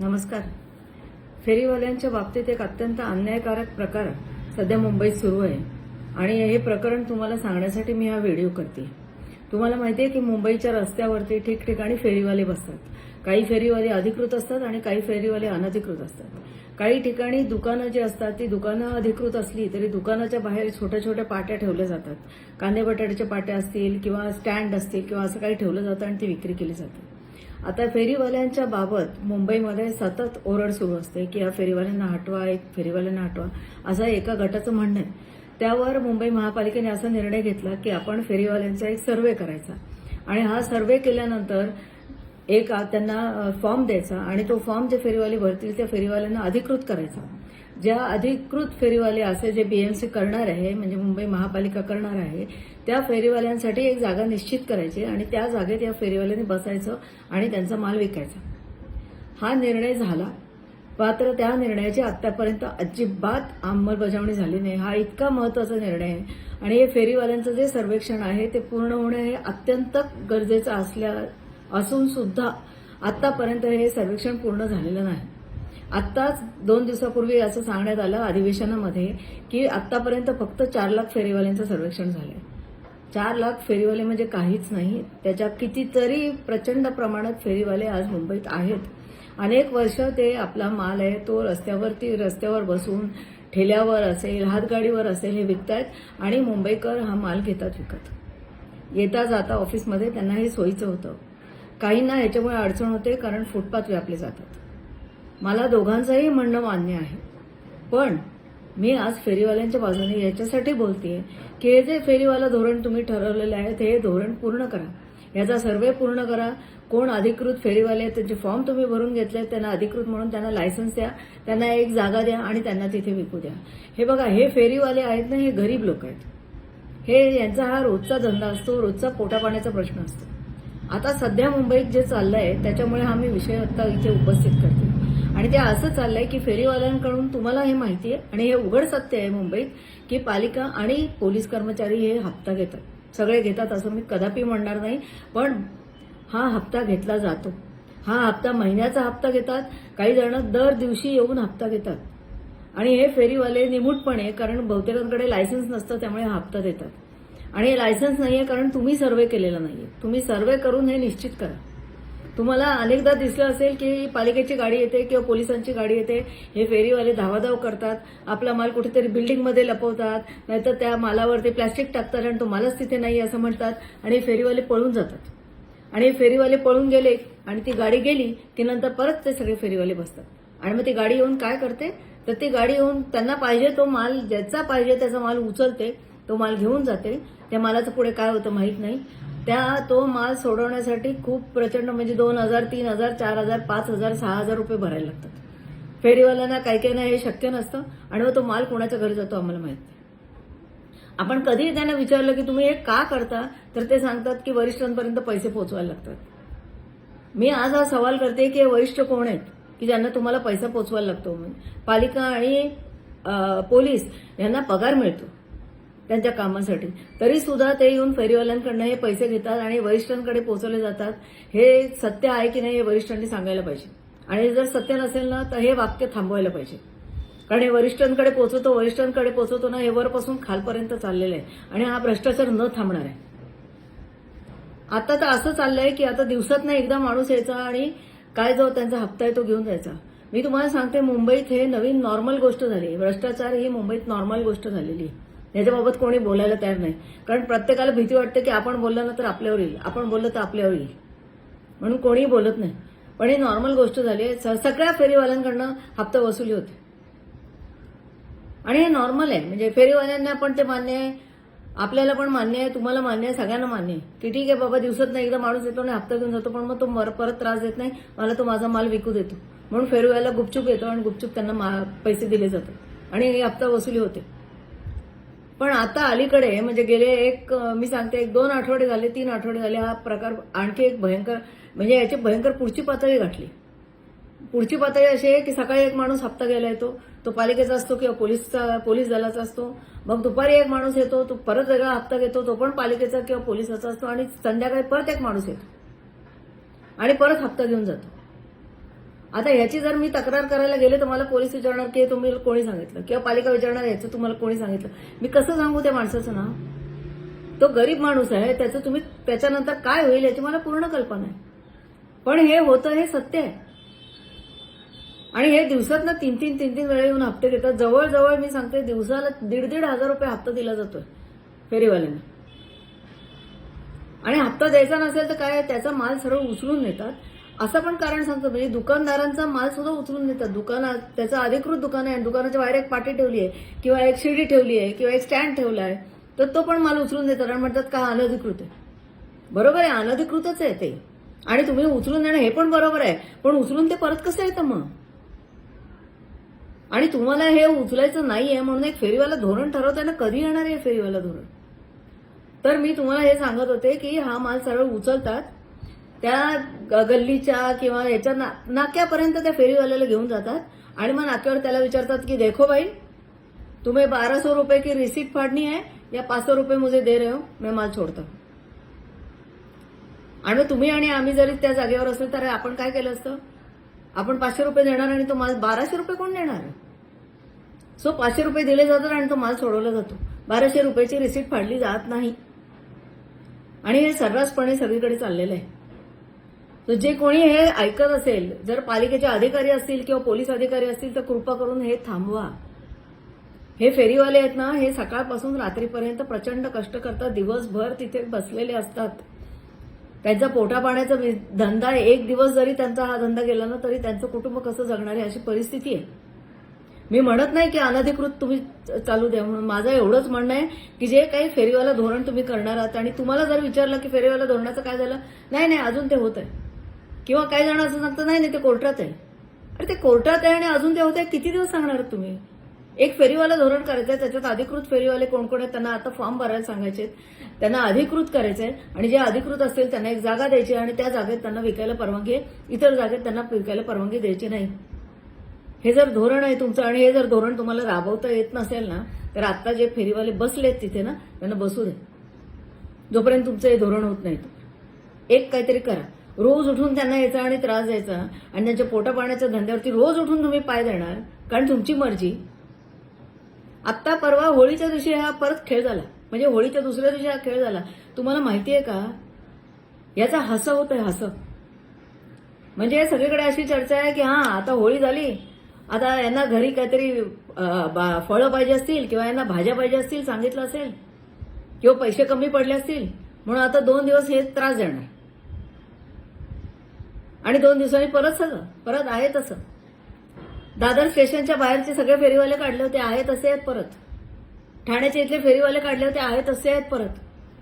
नमस्कार. फेरीवाल्यांच्या बाबतीत एक अत्यंत अन्यायकारक प्रकार सध्या मुंबईत सुरू आहे. आणि हे प्रकरण तुम्हाला सांगण्यासाठी मी हा व्हिडिओ करते. तुम्हाला माहिती आहे की मुंबईच्या रस्त्यावरती ठिकठिकाणी फेरीवाले बसतात. काही फेरीवाले अधिकृत असतात आणि काही फेरीवाले अनधिकृत असतात. काही ठिकाणी दुकानं जी असतात ती दुकानं अधिकृत असली तरी दुकानाच्या बाहेर छोट्या छोट्या पाट्या ठेवल्या जातात. कांदे बटाट्याच्या पाट्या असतील किंवा स्टँड असतील किंवा असं काही ठेवलं जातं आणि ती विक्री केली जाते. आता फेरीवाल्यांच्या बाबत मुंबईमध्ये सतत ओरड सुरू असते की या फेरीवाल्यांना हटवा एक फेरीवाल्यांना हटवा असं एका गटाचं म्हणणं आहे. त्यावर मुंबई महापालिकेने असा निर्णय घेतला की आपण फेरीवाल्यांचा एक सर्वे करायचा. आणि हा सर्वे केल्यानंतर एक त्यांना फॉर्म द्यायचा आणि तो फॉर्म जे फेरीवाले भरतील त्या फेरीवाल्यांना अधिकृत करायचा. ज्या अधिकृत फेरीवाले असे जे बीएमसी करणार आहे म्हणजे मुंबई महापालिका करणार आहे त्या फेरीवाल्यांसाठी एक जागा निश्चित करायची आणि त्या जागेत या फेरीवाल्यांनी बसायचं आणि त्यांचा माल विकायचा. हा निर्णय झाला. मात्र त्या निर्णयाची आतापर्यंत अजिबात अंमलबजावणी झाली नाही. हा इतका महत्त्वाचा निर्णय आहे आणि हे फेरीवाल्यांचं जे सर्वेक्षण आहे ते पूर्ण होणं हे अत्यंत गरजेचं असल्या असून सुद्धा आतापर्यंत हे सर्वेक्षण पूर्ण झालेलं नाही. आत्ताच दोन दिवसापूर्वी असं सांगण्यात आलं अधिवेशनामध्ये की आतापर्यंत फक्त चार लाख फेरीवाल्यांचं सर्वेक्षण झालंय. चार लाख फेरीवाले म्हणजे काहीच नाही. त्याच्या कितीतरी प्रचंड प्रमाणात फेरीवाले आज मुंबईत आहेत. अनेक वर्ष ते आपला माल आहे तो रस्त्यावरती रस्त्यावर बसून ठेल्यावर असेल हातगाडीवर असेल हे विकतायत आणि मुंबईकर हा माल घेतात विकत. येता जाता ऑफिसमध्ये त्यांना हे सोयीचं होतं. काहींना ह्याच्यामुळे अडचण होते कारण फुटपाथ व्यापले जातात. मला दोघांचंही म्हणणं मान्य आहे. पण मी आज फेरीवाल्यांच्या बाजूने याच्यासाठी बोलतेय की हे जे फेरीवाला धोरण तुम्ही ठरवलेलं आहे ते धोरण पूर्ण करा. याचा सर्वे पूर्ण करा. कोण अधिकृत फेरीवाले आहेत त्यांचे फॉर्म तुम्ही भरून घेतले त्यांना अधिकृत म्हणून त्यांना लायसन्स द्या त्यांना एक जागा द्या आणि त्यांना तिथे विकू द्या. हे बघा हे फेरीवाले आहेत ना हे गरीब लोक आहेत. हे यांचा हा रोजचा धंदा असतो रोजचा पोटापाण्याचा प्रश्न असतो. आता सध्या मुंबईत जे चाललंय त्याच्यामुळे हा मी विषय आता इथे उपस्थित करते. आणि ते असं चाललंय की फेरीवाल्यांकडून तुम्हाला हे माहिती आहे आणि हे उघड सत्य आहे मुंबईत की पालिका आणि पोलीस कर्मचारी हे हप्ता घेतात. सगळे घेतात असं मी कदापि म्हणणार नाही पण हा हप्ता घेतला जातो. हा हप्ता महिन्याचा हप्ता घेतात काही जण दर दिवशी येऊन हप्ता घेतात. आणि हे फेरीवाले निमूटपणे कारण बहुतेकांकडे लायसन्स नसतं त्यामुळे हा हप्ता देतात. आणि हे लायसन्स नाहीये कारण तुम्ही सर्वे केलेला नाहीये. तुम्ही सर्वे करून हे निश्चित करा. तुम्हाला अनेकदा दिसलं असेल की पालिकेची गाडी येते किंवा पोलिसांची गाडी येते हे फेरीवाले धावाधाव करतात आपला माल कुठेतरी बिल्डिंगमध्ये लपवतात नाहीतर त्या मालावरती प्लॅस्टिक टाकतात आणि तो मालच तिथे नाही असं म्हणतात आणि फेरीवाले पळून जातात. आणि फेरीवाले पळून गेले आणि ती गाडी गेली की नंतर परत ते सगळे फेरीवाले बसतात. आणि मग ती गाडी येऊन काय करते? तर ती गाडी येऊन त्यांना पाहिजे तो माल ज्याचा पाहिजे त्याचा माल उचलते तो माल घेऊन जाते त्या मालाचं पुढे काय होतं माहीत नाही. त्या तो माल सोडवण्यासाठी खूप प्रचंड म्हणजे दोन हजार तीन हजार चार हजार पाच हजार सहा हजार रुपये भरायला लागतात. फेरीवाल्यांना काही काही नाही हे शक्य नसतं आणि मग तो माल कोणाच्या घरी जातो आम्हाला माहीत नाही. आपण कधीही त्यांना विचारलं की तुम्ही हे का करता तर ते सांगतात की वरिष्ठांपर्यंत पैसे पोहोचवायला लागतात. मी आज हा सवाल करते की हे वरिष्ठ कोण आहेत की ज्यांना तुम्हाला पैसा पोचवायला लागतो पालिका आणि पोलीस यांना पगार मिळतो. त्यांच्या कामासाठी. तरी सुद्धा ते येऊन फेरीवाल्यांकडनं हे पैसे घेतात आणि वरिष्ठांकडे पोहोचवले जातात. हे सत्य आहे की नाही हे वरिष्ठांनी सांगायला पाहिजे. आणि जर सत्य नसेल ना तर हे वाक्य थांबवायला पाहिजे. कारण हे वरिष्ठांकडे पोहोचवतो वरिष्ठांकडे पोहोचवतो ना हे वरपासून खालपर्यंत चाललेलं आहे. आणि हा भ्रष्टाचार न थांबणार आहे. आता तर असं चाललंय की आता दिवसात ना एकदा माणूस यायचा आणि काय जो त्यांचा हप्ता आहे तो घेऊन जायचा. मी तुम्हाला सांगते मुंबईत हे नवीन नॉर्मल गोष्ट झाली. भ्रष्टाचार ही मुंबईत नॉर्मल गोष्ट झालेली ह्याच्याबाबत कोणी बोलायला तयार नाही. कारण प्रत्येकाला भीती वाटते की आपण बोललं ना तर आपल्यावर येईल. आपण बोललं तर आपल्यावर येईल. म्हणून कोणीही बोलत नाही. पण ही नॉर्मल गोष्ट झाली आहे. स- सगळ्या फेरीवाल्यांकडनं हप्ता वसुली होते. आणि हे नॉर्मल आहे. म्हणजे फेरीवाल्यांना पण ते मान्य आहे. आपल्याला पण मान्य आहे. तुम्हाला मान्य आहे. सगळ्यांना मान्य आहे. की ठीक आहे बाबा दिवसात नाही एकदा माणूस येतो आणि हप्ता घेऊन जातो पण मग तो मर- परत त्रास देत नाही. मला तो माझा माल विकू देतो. म्हणून फेरीवाल्याला गुपचूप येतो आणि गुपचूप त्यांना मा- पैसे दिले जातात. आणि हे हप्ता वसुली होते. पण आता अलीकडे म्हणजे गेले एक मी सांगते एक दोन आठवडे झाले तीन आठवडे झाले हा प्रकार आणखी एक भयंकर म्हणजे याची भयंकर पुढची पातळी गाठली. पुढची पातळी अशी आहे की सकाळी एक माणूस हप्ता घ्यायला येतो तो पालिकेचा असतो किंवा पोलीसचा पोलीस दलाचा असतो. मग दुपारी एक माणूस येतो तो परत वेगळा हप्ता घेतो तो पण पालिकेचा किंवा पोलिसाचा असतो आणि संध्याकाळी परत एक माणूस येतो. आणि परत हप्ता घेऊन जातो. आता ह्याची जर मी तक्रार करायला गेले तर मला पोलीस विचारणार की तुम्ही कोणी सांगितलं? किंवा पालिका विचारणार याचं तुम्हाला कोणी सांगितलं? मी कसं सांगू त्या माणसाचं नाव? तो गरीब माणूस आहे त्याचं तुम्ही त्याच्यानंतर काय होईल याची मला पूर्ण कल्पना आहे. पण हे होतं हे सत्य आहे. आणि हे दिवसात ना तीन तीन तीन तीन वेळा येऊन हप्ते देतात जवळजवळ मी सांगते दिवसाला दीड दीड हजार रुपये हप्ता दिला जातोय फेरीवाल्यांना. आणि हप्ता द्यायचा नसेल तर काय त्याचा माल सरळ उचलून नेतात. असं पण कारण सांगतो म्हणजे दुकानदारांचा माल सुद्धा उचलून देतात दुकानात त्याचं अधिकृत दुकान आहे दुकानाच्या बाहेर एक पाटी ठेवली आहे किंवा एक शिडी ठेवली आहे किंवा एक स्टँड ठेवला आहे तर तो पण माल उचलून देतात आणि म्हणतात का अनधिकृत आहे. बरोबर आहे अनधिकृतच आहे ते. आणि तुम्ही उचलून देणं हे पण बरोबर आहे पण उचलून ते परत कसं येतं मग? आणि तुम्हाला हे उचलायचं नाही आहे म्हणून एक फेरीवाला धोरण ठरवताना कधी येणार आहे फेरीवाला धोरण? तर मी तुम्हाला हे सांगत होते की हा माल सरळ उचलतात त्या ग- गल्लीच्या किंवा याच्या ना- नाक्यापर्यंत त्या फेरीवाल्याला घेऊन जातात. आणि मग नाक्यावर त्याला विचारतात की देखो भाई तुम्हें बारह सौ रुपए की रिसीट फाड़नी है या पाच सौ रुपये मुझे दे रहे हो मी माल सोडतो आणि तुम्ही आणि आम्ही जरी त्या जागेवर असेल तर आपण काय केलं असतं? आपण पाचशे रुपये देणार आणि तो माल बाराशे रुपये कोण देणार सो पाचशे रुपये दिले जातात आणि तो माल सोडवला जातो. बाराशे रुपयाची रिसीट फाडली जात नाही. आणि हे सर्रासपणे सगळीकडे चाललेलं आहे. जे कोणी हे ऐकत असेल जर पालिकेचे अधिकारी असतील किंवा पोलीस अधिकारी असतील तर कृपा करून हे थांबवा. हे फेरीवाले आहेत ना हे सकाळपासून रात्रीपर्यंत प्रचंड कष्ट करतात. दिवसभर तिथे बसलेले असतात. त्यांचा पोटापाण्याचा वि- धंदा आहे. एक दिवस जरी त्यांचा हा धंदा गेला ना तरी त्यांचं कुटुंब कसं जगणार आहे अशी परिस्थिती आहे. मी म्हणत नाही की अनधिकृत तुम्ही च- चालू द्या. म्हणून माझं एवढंच म्हणणं आहे की जे काही फेरीवाला धोरण तुम्ही करणार आहात आणि तुम्हाला जर विचारलं की फेरीवाला धोरणाचं काय झालं नाही नाही अजून ते होत आहे किंवा काही जण असं सांगतात नाही नाही ते कोर्टात आहे. अरे ते कोर्टात आहे आणि अजून ते होत आहे किती दिवस सांगणार तुम्ही? एक फेरीवाला धोरण करायचं आहे त्याच्यात अधिकृत फेरीवाले कोण कोण आहेत त्यांना आता फॉर्म भरायला सांगायचे त्यांना अधिकृत करायचं आहे आणि जे अधिकृत असतील त्यांना एक जागा द्यायची आणि त्या जागेत त्यांना विकायला परवानगी इतर जागेत त्यांना विकायला परवानगी द्यायची नाही. हे जर धोरण आहे तुमचं आणि हे जर धोरण तुम्हाला राबवता येत नसेल ना तर आता जे फेरीवाले बसलेत तिथे ना त्यांना बसू दे जोपर्यंत तुमचं हे धोरण होत नाही. एक काहीतरी करा. रोज उठून त्यांना यायचा आणि त्रास द्यायचा. आणि त्यांच्या पोटा पाण्याच्या धंद्यावरती रोज उठून तुम्ही पाय देणार कारण तुमची मर्जी. आत्ता परवा होळीच्या दिवशी हा परत खेळ झाला. म्हणजे होळीच्या दुसऱ्या दिवशी हा खेळ झाला. तुम्हाला माहिती आहे का? याचा हस होत आहे हस म्हणजे सगळीकडे अशी चर्चा आहे की हा आता होळी झाली. आता यांना घरी काहीतरी बा- फळं पाहिजे असतील किंवा यांना भाज्या पाहिजे असतील सांगितलं असेल. किंवा पैसे कमी पडले असतील. म्हणून आता दोन दिवस हे त्रास देणार. आणि दोन दिवसांनी परत सगळं परत आहे तसं. दादर स्टेशनच्या बाहेरचे सगळे फेरीवाले काढले होते आहे तसे आहेत परत. ठाण्याचे इथले फेरीवाले काढले होते आहे तसे आहेत परत.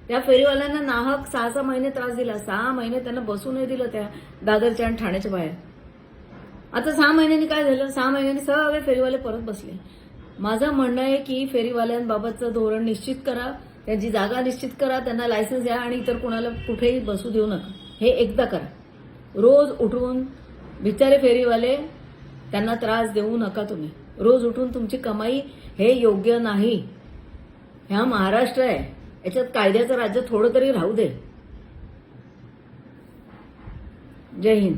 त्या फेरीवाल्यांना नाहक सहा सहा महिने त्रास दिला सहा महिने त्यांना बसू नाही दिलं त्या दादरच्या आणि ठाण्याच्या बाहेर. आता सहा महिन्यांनी काय झालं? सहा महिन्यांनी सगळे फेरीवाले परत बसले. माझं म्हणणं आहे की फेरीवाल्यांबाबतचं धोरण निश्चित करा त्यांची जागा निश्चित करा त्यांना लायसन्स द्या आणि इतर कोणाला कुठेही बसू देऊ नका. हे एकदा करा. रोज उठून बिचारे फेरीवाले त्यांना त्रास देऊ नका तुम्ही. रोज उठून तुमची कमाई हे योग्य नाही. ह्या महाराष्ट्र आहे. याच्यात कायद्याचं राज्य थोडं तरी राहू दे. जय हिंद.